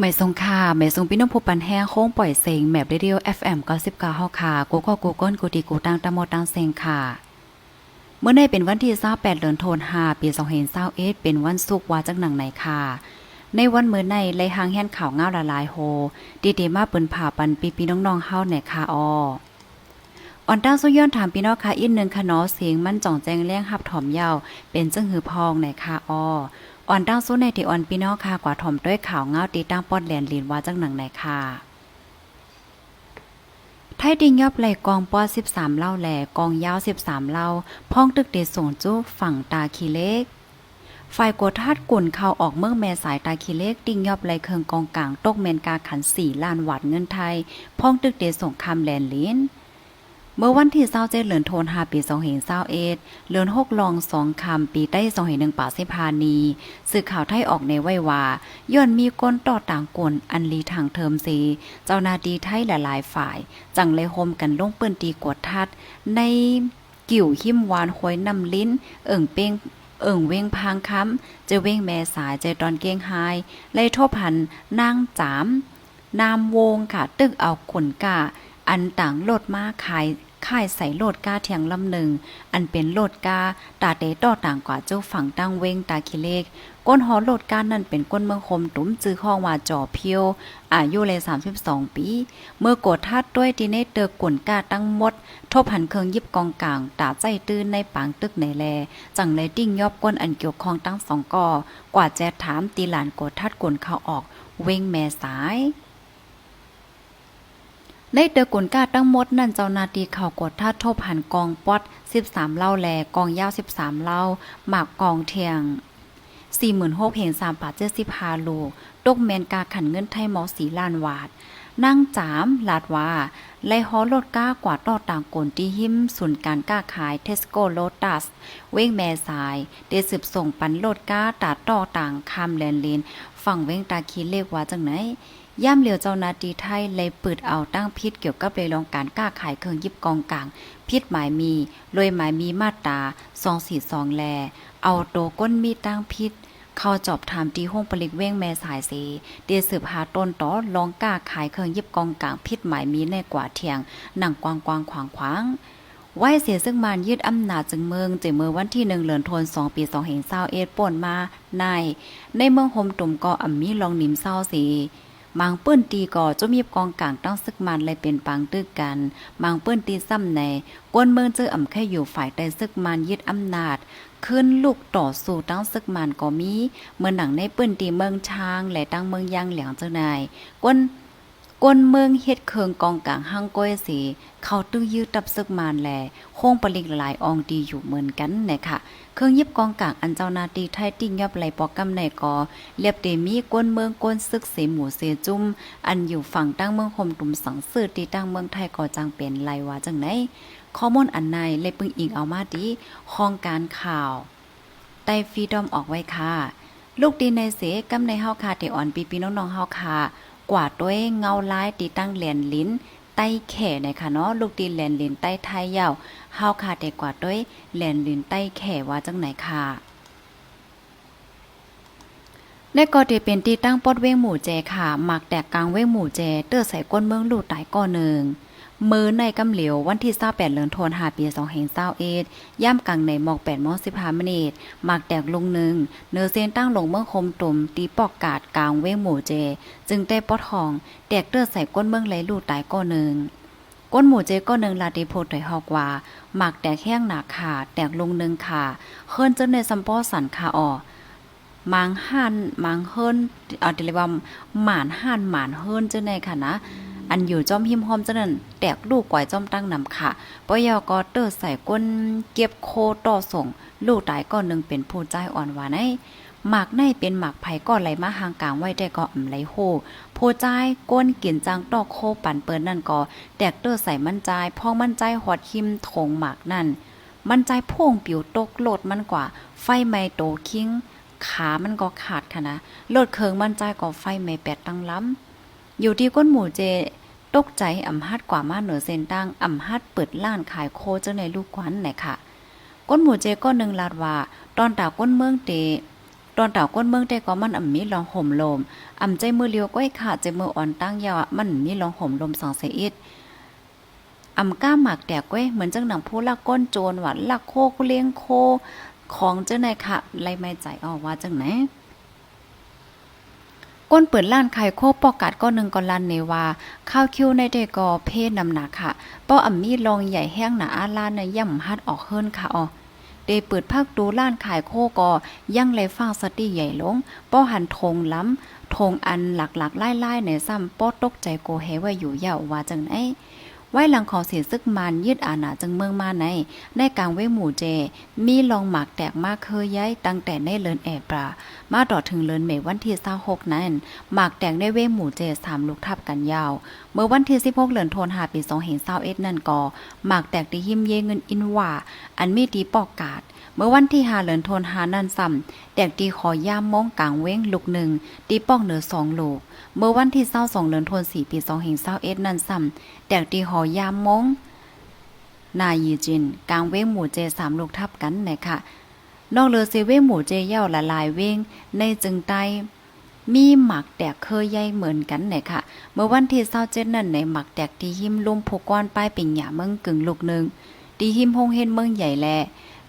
ไม่ทรงค่าไม่ทรงพี่น้องผู้ปันแห้งโค้งปล่อยเสียงแมบเรดิโอ FM 99เฮาค่ะกูก็กูก้นกูดีกูตังตะโมตังเซงค่ะ เมื่อในเป็นวันที่28เดือนธันวาคมปี2021เป็นวันศุกร์ว่าจักหนังไหนค่ะ ในวันมื้อในเลหางแห่นข่าวง้าวละลายโฮ ดีๆมาเปิ้นผ่าปันปีพี่น้องๆเฮาในค่ะอออ่อนตั้งสุย้อนถามพี่น้องค่ะอีกหนึงค่ะเนาะเสียงมันจ่องแจงเลี้ยงหับถอมยาวเป็นจึงหือพองในค่ะออ อ่อนตั้งสู้ในที่อ่อนพี่น้องค่ะกว่าถ่อมด้วยข่าวเงาตีตั้งปอดแหลนลีนว่าจังหนังไหนค่ะไทยดิงยอบไหลกองปอ13เล่าแหล่กองยาว 13เล่าพ้องตึกเดส่งจู้ฝั่งตาคีเล็กฝ่ายกดทัดกุ่นเข้าออกเมืองแม่สายตาคีเล็กดิ่งยอบไหลเคืองกองกลางตกเมนกาขัน4ล้านวัดเงินไทย พ้องตึกเดส่งคำแลนลิน เมื่อวันที่27เดือนธันวาคมปี2021เดือน6ลอง2คำปีใต้2021ป่าเสพานีสื่อข่าวไทยออกในไว้ว่าย้อนมีก้นต่อต่างกลอันลีทางเทิมสีเจ้านาที่ไทยหลายฝ่าย จังเลยโฮมกันลงปืนตีกวดทัด ในกิ่วหิมวานหวยนำลิ้น เอิ่งเป้งเอิ่งเว้งพางค้ำจอเว้งแม่สายเจตอนเก้งหายเลยโทบพันนางจามนามวงค่ะตึกเอาขนกาอันต่างโลดมาขาย ค่ายใส่โลดกาเทียงลำหนึ่ง อันเป็นโลดกาตาเตต่อต่างกว่าเจ้าฝั่งตั้งเว้งตาคิเลก ก้นหอโลดกานั่นเป็นก้นเมืองคมตุ้มจื้อข้องว่าจ่อเพียวอายุเลย32 ปี เมื่อกดทัดด้วยดีเนเตอร์กวนกาตั้งหมด ทบหันเคืองยิบกองกลางตาใจตื้นในปางตึกในแล จังเลยดิ้งยอบก้นอันเกี่ยวข้องตั้งสองก่อกว่าแจถามตีหลานกดทัดกวนเข้าออก เว้งแม่สาย ในเตอกุนกาตั้งหมดนั่นเจ้านาทีเขากดท่าทบหันกองปอด13เล่าแลกองยาว13เล่าหมากกองเทียง46เห็น3บาท75ลูกตกแมนกาขันเงินไทยหมอสีล้านวาดนั่งจามลาดว่าไล่ฮอลดก้ากว่าต่อต่างกลที่หิมศูนย์การก้าขายเทสโก้โลตัส เว้งแม่สาย เดสืบส่งปันโลดก้าตาต่อต่างคำแลนลินฝั่งเว้งตาคีเรียกว่าจังไหน ย่ำเหลียวเจ้านาทีไทยเลยเปิดเอาตั้งพิษเกี่ยวกับเรื่องการกล้าขายเครื่องยิบกองกลาง พิษหมายมีรวยหมายมีมาตรา242แล เอาโตก้นมีตั้งพิษเข้าจอบถามตีห้องปลิกเว้งแม่สายเสเดียสืบหาต้นต่อลองกล้าขายเครื่องยิบกองกลางพิษหมายมีในกว่าเทียงหนังกวางกวางขวางขวางไวเสียซึ่งมานยึดอำนาจจึงเมืองจึงเมื่อวันที่หนึ่งเหลือนทนสองปีสองเห็นเศร้าเอ็ดป่นมาในในเมืองโฮมตุ่มก็อ่ำมีลองนิมเศร้าสี มางเปิ้นตีก่อจะมีกองกลางต้องซึกมันเลยเป็นปังตึกกันมางเปิ้นตีซ้ำในกวนเมืองเจออ่ำแค่อยู่ฝ่ายใต้ซึกมันยึดอำนาจขึ้นลูกต่อสู้ตั้งซึกมันก็มี เมื่อหนังในเปิ้นตีเมืองช้าง และตั้งเมืองยางเหลียงเจ้านายกวน กวนเมืองเฮ็ดเคืองกองกลางห้างก้อยสี เขาตื้อยื้อตับซึกมันแลโค้งปลิกหลายอองดีอยู่เหมือนกันนะคะเครื่องยิบกองกลางอันเจ้านาตีไทยติ้งยับไหลปอกกำในกอเรียบเตมีกวนเมืองกวนซึกเสหมู่เสจุ้ม อันอยู่ฝั่งตั้งเมืองคมตุมสังสือตีตั้งเมืองไทยก็จังเป็นไรว่าจังไหนข้อมูลอันในเลยปึงอิงเอามาดีห้องการข่าวไต้ฟีดอมออกไว้ค่ะลูกดีในเสกำในเฮาค่ะที่อ่อนปีปีน้องๆเฮาค่ะ กว่าด้วยเงาลายตีตั้งเหรียญลิ้นใต้แข่นะคะเนาะลูกตีแหลนลิ้นใต้ไทยยาวเฮาค่ะแต่กว่าด้วยแหลนลิ้นใต้แข่ว่าจังไหนค่ะในกอเดเป็นที่ตั้งปอดเว้งหมู่แจค่ะหมักแตกกลางเว้งหมู่แจเตื้อใส่ก้นเมืองลูกตายก่อนหนึ่ง มือในกำเหลียววันที่28เดือนธันวาคมปี2521ย่ำกลางในหมอก8โมง15มินิหมักแตกลงหนึ่งเนื้อเส้นตั้งลงเมืองคมตุ่มตีปอกกาดกลางเว้งหมู่เจ จึงได้ปอดทองแตกเตื้อใส่ก้นเมืองไหลลู่ตายก่อหนึ่งก้นหมูเจก็หนึ่งลาติโพดถอยฮอกว่าหมักแตกแห้งหนาขาแตกลงหนึ่งขาเฮิรนจนในซัมปอสันขาออมังหันมังเฮิรนเอาเรียกว่าหมานหันหมานเฮิรนเจ้าในค่ะนะ อันอยู่จอมหิมหอมเจ้านั้นแตกลูกก่อยจอมตั้งนำค่ะปยอก็เตอใส่ก้นเก็บโคต่อส่ง ลูกตายก็หนึ่งเป็นผู้ใจอ่อนหวานไอ้หมากในเป็นหมากไผ่ก็ไหลมาห่างกลางไว้ได้ก็อ่ำไหลโหผู้ใจก้นกินจังตอกโคปั่นเปิ้นนั่นก็แตกเตอร์ใส่มั่นใจพองมั่นใจหอดหิมโถงหมากนั่นมันใจพ่งปิวตกโลดมันกว่า ไฟไหม้โตคิงขามันก็ขาดค่ะนะโลดเคิงมันใจก็ไฟไหม้แปดตั้งล้ำอยู่ที่ก้นหมูเจ ตกใจอ่ำฮัดกว่ามาเหนือเส้นตั้งอ่ำฮัดเปิดล้านขายโคเจ้าในลูกควันไหนค่ะ ก้นหมูเจก็หนึ่งลาดว่า ตอนตาก้นเมืองเตตอนต่าก้นเมืองแต่ก็มันอ่ำมีลองห่มลมอ่ำใจมือเลียวก้อยขาดใจมืออ่อนตั้งยาวมันมีลองห่มลมสองเสอิดอ่ำก้าหมากแตกก้อยเหมือนจังหนังผู้ลักก้นโจรหว่าลักโคกูเลี้ยงโค ของเจ้าไหนค่ะไล่ไม่ใจออกว่าจังไหน ก้นเปิดล้านไข่โคปอกกัดก็หนึ่งก็ลันเนว่าข้าวคิวในเดกอเพศนำหนักค่ะป้ออ่ำมีลองใหญ่แห้งหนาอาลานในย่ำฮัดออกเฮิรนค่ะอ๋อเดเปิดภาคดูล้านขายโคกอยังเลยฟังสติใหญ่ลงป้อหันทงล้ำทงอันหลักๆไล่ๆในซ้ำป้อตกใจโกเฮว่าอยู่ยาวว่าจังไอ ไว้หลังของเสียซึกมันยืดอาณาจึงเมืองมาใน ในกลางเว้หมู่เจ มีลองหมากแตกมากเคยย้ายตั้งแต่ในเลินแอบปลามาต่อถึงเลินเมวันที่26นั้น หมากแตกในเว้หมู่เจสามลูกทับกันยาว เมื่อวันที่16เลินโทนหาปี2เห็นเศร้าเอ็ดนั่นก็หมากแตกที่หิมเยเงินอินว่า อันมีดีปอกกาด มื่อวันที่หาเหลินโทนหานันซ้ำแตกดีขอย่ามมงกลางเว้งลูกหนึ่งตีปอกเหนือสองลูก เมื่อวันที่22เดือนธันวาคมปี2021นั่นซ้ำแตกตีหอยามมงนายยีจินกลางเว้งหมู่เจสามลูกทับกันนะคะนอกเรือเซเว้งหมู่เจเย่าละลายเว้งในจึงใต้มีหมักแตกเคยใหญ่เหมือนกันนะคะเมื่อวันที่27นั่นในหมักแตกที่หิมลุ่มผูกก้อนป้ายปิ่งหยาเมืองกึ่งลูกหนึ่งตีหิมฮงเฮนเมืองใหญ่แล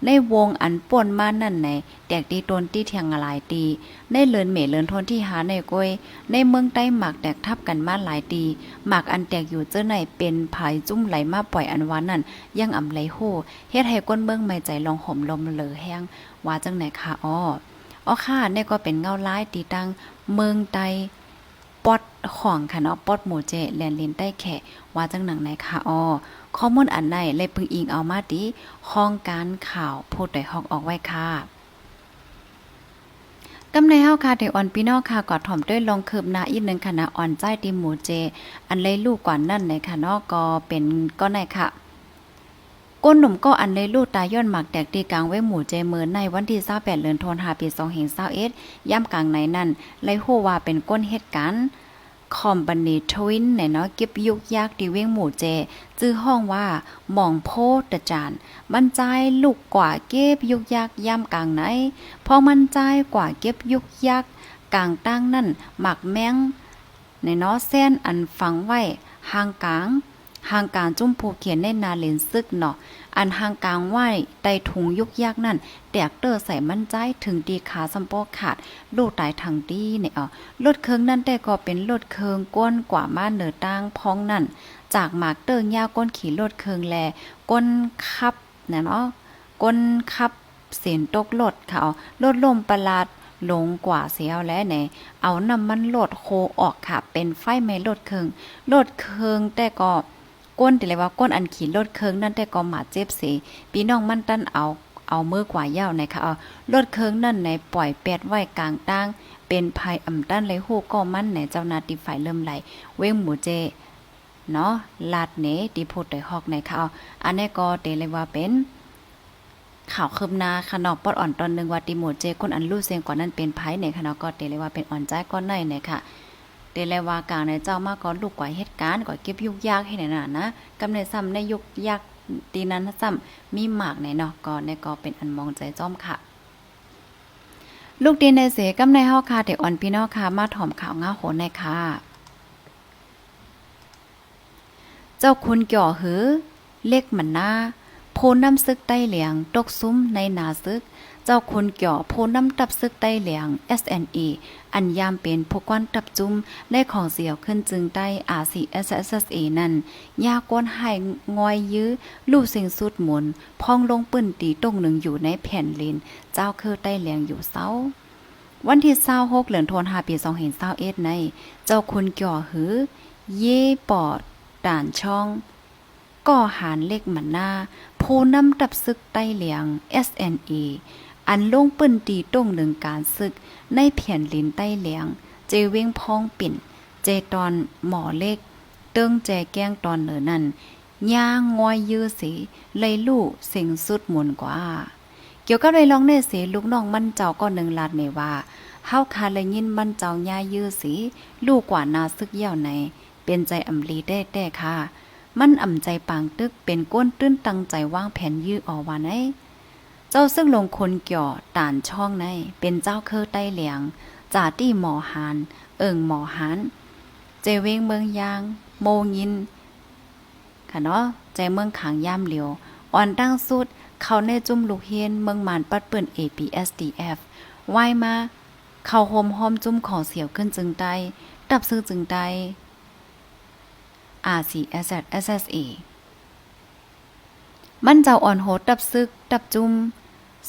ในวงอันป่นมานั่นไหนแตกตีตนที่เทียงหลายตีในเลินเหมเลินทนที่หาในก้อยในเมืองใต้หมากแตกทับกันมาหลายตีหมากอันแตกอยู่เจ้าไหนเป็นภายจุ้มไหลมาปล่อยอันวานนั่นยังอ่ำไหลโหเฮ็ดให้ก้นเมืองไม่ใจลองห่มลมเหลือแห้งว่าจังไหนคะอ้ออ้อค่ะเนี่ก็เป็นเงาร้ายตีตั้งเมืองใต้ปอดของค่ะเนาะปอดหมู่เจแลนลินใต้แขว่าจังหนังไหนคะอ้อ ข้อมูลอันไหนเลยปึงอิงเอามาดีห้องการข่าวพูดได้ฮอกออกไว้ค่ะกำในเฮาค่ะได้อ่อนพี่น้องค่ะกอดถ่อมด้วยลงคืบหน้าอีกหนึงค่ะนะอ่อนใจติหมูเจ อันเลยลูกกว่านั่นในค่ะเนาะก็เป็นก็ในค่ะก้นหนุ่มก็อันเลยลูกตายย้อนหมักแตกตีกลางไว้หมู่เจเมินในวันที่28เดือนธันวาคมปี2521ย่ำกลางในนั่นเลยฮู้ว่าเป็นก้นเหตุการณ์ คอมบันนีทวินเนี่ยเนาะเก็บยุกยากดีเว้งหมู่เจ จื้อห้องว่าหม่องโพตจานมันใจลูกกว่าเก็บยุกยากย่ำกลางไหนพอมันใจกว่าเก็บยุกยากกลางตั้งนั่นหมักแมงในเนาะแซนอันฝังไว้ห่างกลาง ห่างกางจุ้มผูเขียนในนาเลนซึกเนาะอันห่างกลางไหว้ใต้ถุงยุกยักนั่นแตกเตอร์ใส่มั่นใจถึงดีขาสัมปอขาดลูกตายทางดีเนี่ยเอารถเคิงนั่นแต่ก็เป็นรถเคิงก้นกว่ามาเหนือตั้งพ้องนั่น จากหมากเติงยาวก้นขี่รถเคิงแล ก้นคับนะเนาะก้นคับเสียนตกรถค่ะเอารถลมประหลาดลงกว่าเสียวและไหนเอาน้ำมันลดโคออกค่ะ เป็นไฟไหม้รถเคิงรถเคิงแต่ก็ ก้นติเลยว่าก้นอันขี่รถเคิงนั่นแต่ก็หมาเจ็บเสีพี่น้องมันตั้นเอาเอามือกว่าเย้านะคะเอารถเคิงนั่นในปล่อยแปดไว้กลางตั้งเป็นภัยอ่ำตั้นเลยฮู้ก็มั่นในเจ้านาที่ฝ่ายเริ่มไหลเว้งหมูเจเนาะลาดเนดีพูดได้ฮอกในข่าวอันนี้ก็เตเลยว่าเป็น ข่าวคืบหน้าค่ะนอกปอดอ่อนตอนหนึงว่าติโมเจคนอันรู้เสียงกว่านั้นเป็นไผในค่ะเนาะก็เตเลยว่าเป็นอ่อนใจก้อนในเนี่ยค่ะ เตเลว่ากลางในเจ้ามาก่อนลูกกว่าเหตุการณ์ก็เก็บยุกยากให้ไหนน่ะนะกำในซ้ำในยุกยากตีนั้นซ้ำมีหมากในเนาะก็ในก็เป็นอันมองใจจ้อมค่ะ ลูกดีในเสกำในเฮาค่ะเดอ่อนพี่น้องค่ะมาถ่อมข่าวง้าโหนในค่ะ เจ้าคุณเกี่ยวหือ เล็กมันหน้าโพน้ำซึกใต้เหลียงตกซุ้มในนาซึก เจ้าคุณเกี่ยวโพน้ำตับซึกใต้เหลียง SNE อันยามเป็นผู้กวนตับจุ้มได้ของเสียวขึ้นจึงใต้ RCSSA นั่นยากวนให้งอยยื้อ ลู่สิงสุดหมุน พองลงปื้นตีตรงหนึ่งอยู่ในแผ่นลินเจ้าคือใต้เหลียงอยู่เศร้าวันที่26เหลือนธันวาคมปี2021ใน เจ้าคุณเกี่ยวหือ เย่ปอดด่านช่องก่อหารเล็กมันหน้า ผู้นำดับซึกใต้เหลียง SNE อันลงปืนตีต้งหนึ่งการซึก ในเพียนลินใต้เหลียง เจเว้งพองปิ่น เจตอนหมอเล็ก เติ้งแจแก้งตอนเหนือนั่นย่างงอยยื้อสีเลยลู่เสียงสุดหมุนกว่า เกี่ยวกับเลยลองเนสีลูกน้องมันเจ้าก็หนึ่งลาดเนว่าเฮาคาเลยยินมันเจ้าย่ายื้อสีลูกกว่านาซึกเย่าใน เป็นใจอำลีได้แต่ค่ะ มันอ่ำใจปางตึกเป็นก้นตื้นตังใจว่างแผ่นยื้อออว่าไหน เจ้าซึ่งลงคนเกี่ยวต่านช่องใน เป็นเจ้าเคอใต้เหลียงจ่าตี้หมอหาน เอิงหมอหาน เจเวงเมืองยาง โมยิน ค่ะเนาะใจเมืองขางย่ามเหลียว อ่อนตั้งสุด เขาในจุ่มลูกเฮียน เมืองมานปัดเปิ้น APSDF ไหวมา เขาโฮมหอมจุ่มขอเสียวขึ้นจึงใดดับซื้อจึงใด RCSS SSA มันเจ้าอ่อนโหดดับซึกดับจุ่ม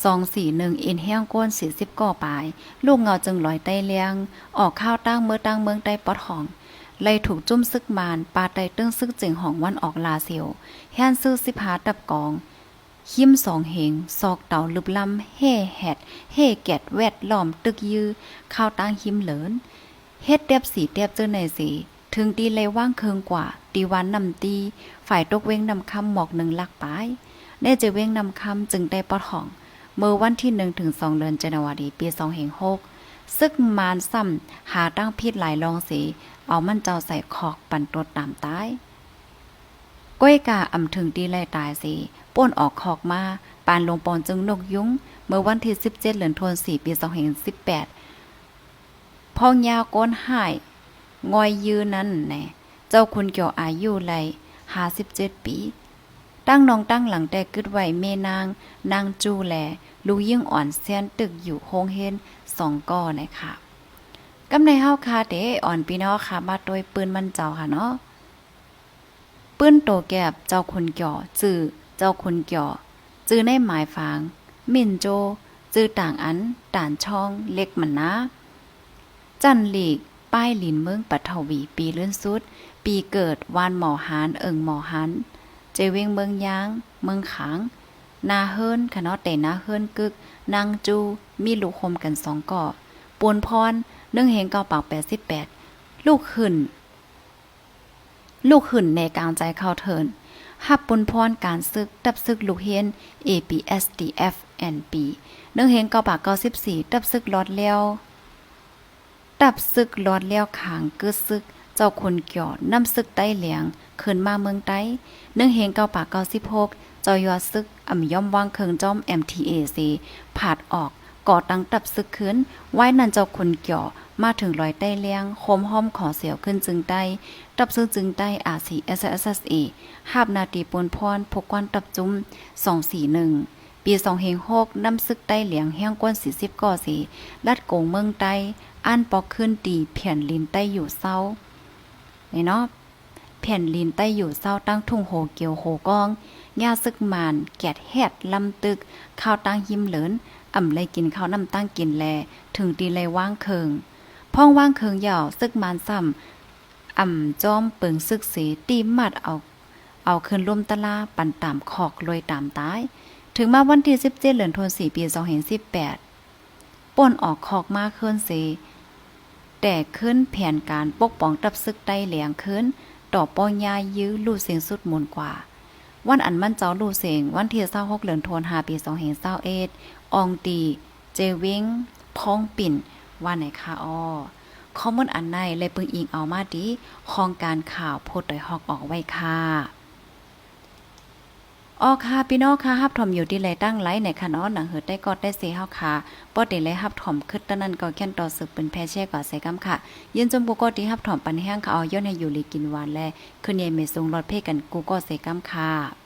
สองสี่หนึ่งเอ็นแห้งก้นสี่สิบก่อปลาย ลูกเงาจึงลอยใต้เลียง ออกข้าวตั้งเมื่อตั้งเมืองใต้ปอดห้องเลยถูกจุ่มซึกมานปาไตตึ้งซึกจึงห้องวันออกลาเซียวแฮนซื้อสิบหาดับกองหิมสองเหงซอกเต่าลึบลำเฮ่แหดเฮ่แกดแวดล้อมตึกยือข้าวตั้งหิมเหลินเฮ็ดเตียบสีเตียบเจอในสีถึงตีเลยว่างเคิงกว่าตีวันนำตีฝ่ายตกเว้งนำคำหมอกหนึ่งลักปายได้จะเว้งนำคำจึงได้ปอดห้อง เมื่อวันที่หนึ่งถึงสองเดือนจันวารีปีสองเหงหกซึกมานซ้ำหาตั้งพิษหลายรองสี เอามันเจ้าใส่ขอกปั่นตดตามตายก้อยกาอ่ำถึงตีไลตายสิป่นออกขอกมาปานลงปอนจึงนกยุ้ง เมื่อวันที่ 17เดือนธันวาคมปี2018พ่องยาวก้นหายงอยยืนนั้นแน่เจ้าคุณเกี่ยวอายุไล57ปี ตั้งน้องตั้งหลังแต่กึดไว้เมนาง นางจูแลลูกยิ่งอ่อนเซียนตึกอยู่โฮงเฮนสองก้อนะคะกำในเฮาคาเดอ่อนพี่น้องค่ะมาโดยปืนมันเจ้าค่ะเนาะปืนโตแก็บเจ้าคุณเกี่ยวจื้อเจ้าคุณเกี่ยวจื้อในหมายฟางมินโจจื้อต่างอันต่านช่องเล็กมันนะจันหลีกป้ายหลินเมืองปัทวีปีเลื่อนสุด ปีเกิดวานหมอหานเอิงหมอหัน เจเวงเมืองยาง เมืองขางนาเฮิรนคณะแต่นาเฮิรนกึก นางจู มีลูกคมกันสองก่อปวนพรเนื่องเฮงเก้าปากแปดสิบแปดลูกขึ้น ลูกหื่นในกลางใจเข้าเทินหับปุนพรการซึกดับซึกลูกเฮียน APSDF NP เนื่องเฮงเก้าปากเก้าสิบสี่ดับซึกลอดแล้ยวดับซึกลอดแล้ยวขางกึดซึก เจ้าคนเกี่ยวน้ำซึกใต้เหลียงขึ้นมาเมืองใต้เนื่องเฮงเก้าปากเก้าสิบหกเจ้ายอดซึกอ่ำย่อมวางเคิงจอม MTAC ผาดออกก่อตั้งตับซึกขึ้น ไว้นันเจ้าคนเกี่ยวมาถึงรอยใต้เลี้ยงโคมห้อมขอเสียวขึ้นจึงใต้ตับซื้อจึงใต้อาซี SSSA หาบนาตีปนพรพกกวนตับจุ้ม241ปี2เฮง6น้ำซึกใต้เหลียงแห้งก้น40ก่อสีลัดโกงเมืองใต้อ่านปอกขึ้นตีเพียนลินใต้อยู่เศร้า นี่เนาะแผ่นลินใต้อยู่เศร้าตั้งทุ่งโหเกียวโหกองย่าซึกมานแกดแฮดลำตึก ข้าวตั้งหิมเหลินอ่ำเลยกินข้าวน้ำตั้งกินแล ถึงตีเลยว่างเคิงพ่องว่างเคิงหยาซึกมานซ้ำอ่ำจอมเปิงซึกสีตีมัดเอาเอาคืนร่วมตะลาปันตามขอกลอยตามตาย ถึงมาวันที่17เดือนธันวาคมปี2018ป่นออกขอกมาเคลื่อนสี แต่ขึ้นแผนการปกป้องตับซึกได้เหลียงขึ้น ต่อป้อยายื้อลู่เสียงสุดมนกว่า วันอันมั่นเจ้าลู่เสียงวันที่26เดือนธันวาคมปี2021อองตี เจวิงพ้องปิ่นว่าไหนคะอ้อข้อมูลอันในเลยปึงอิงเอามาดีของการข่าวโพดโดยฮอกออกไว้ค่ะ ออค่ะพี่น้องค่ะฮับถอมอยู่ดีเลยตั้งไลฟ์ในค่ะเนาะหนังเหิดได้กอดได้เสียเฮาค่ะปอดได้เลยฮับถอมคึดตะนั้นก็แค่นต่อสึกเป็นแพเช่ก่อใส่กำค่ะยืนจมกูก็ดีฮับถอมปันแห้งค่ะเอาย้อนให้อยู่ลีกินหวานแลขึ้นใหญ่เมทรงรอดเพ่กันกูก็ใส่กำค่ะ